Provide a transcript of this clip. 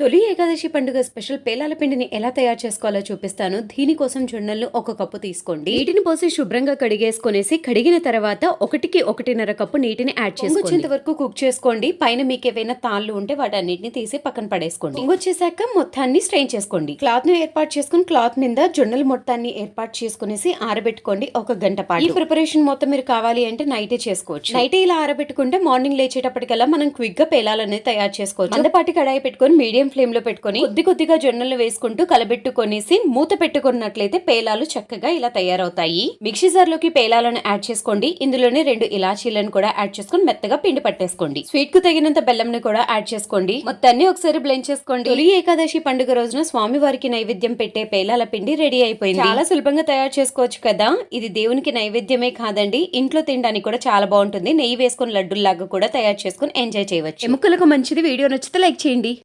తొలి ఏకాదశి పండుగ స్పెషల్ పేలాల పిండిని ఎలా తయారు చేసుకోవాలో చూపిస్తాను. దీనికోసం జొన్నలను ఒక కప్పు తీసుకోండి. నీటిని పోసి శుభ్రంగా కడిగేసుకునేసి కడిగిన తర్వాత ఒకటికి ఒకటిన్నర కప్పు నీటిని యాడ్ చేసుకోండి. వరకు కుక్ చేసుకోండి. పైన మీకు ఏవైనా తాళ్ళు ఉంటే వాటన్నిటిని తీసి పక్కన పడేసుకోండి. ఇంకొచ్చేసాక మొత్తాన్ని స్ట్రెయిన్ చేసుకోండి. క్లాత్ను ఏర్పాటు చేసుకుని క్లాత్ మీద జొన్నల మొత్తాన్ని ఏర్పాటు చేసుకునేసి ఆరబెట్టుకోండి ఒక గంట పాటు. ఈ ప్రిపరేషన్ మొత్తం మీరు కావాలి అంటే నైటే చేసుకోవచ్చు. నైటే ఇలా ఆరబెట్టుకుంటే మార్నింగ్ లేచేటప్పటికల్లా మనం క్విక్గా పేలాలనేది తయారు చేసుకోవచ్చు. మందపాటి కడాయి పెట్టుకొని మీడియం ఫ్లేమ్లో పెట్టుకొని కొద్ది కొద్దిగా జొన్నలు వేసుకుంటూ కలబెట్టుకొనేసి మూత పెట్టుకున్నట్లయితే పేలాలు చక్కగా ఇలా తయారవుతాయి. మిక్సీ జార్లోకి పేలాలను యాడ్ చేసుకోండి. ఇందులోనే రెండు ఇలాచీలను కూడా యాడ్ చేసుకొని మెత్తగా పిండి పట్టేసుకోండి. స్వీట్కు తగినంత బెల్లంని కూడా యాడ్ చేసుకోండి. మొత్తాన్ని ఒకసారి బ్లెండ్ చేసుకోండి. తొలి ఏకాదశి పండుగ రోజున స్వామి వారికి నైవేద్యం పెట్టే పేలాల పిండి రెడీ అయిపోయింది. చాలా సులభంగా తయారు చేసుకోవచ్చు కదా? ఇది దేవునికి నైవేద్యమే కాదండి. ఇంట్లో తినడానికి కూడా చాలా బాగుంటుంది. నెయ్యి వేసుకొని లడ్డూల్లాగా కూడా తయారు చేసుకొని ఎంజాయ్ చేయవచ్చు. ఎముకలకు మంచిది. వీడియో నచ్చితే లైక్ చేయండి.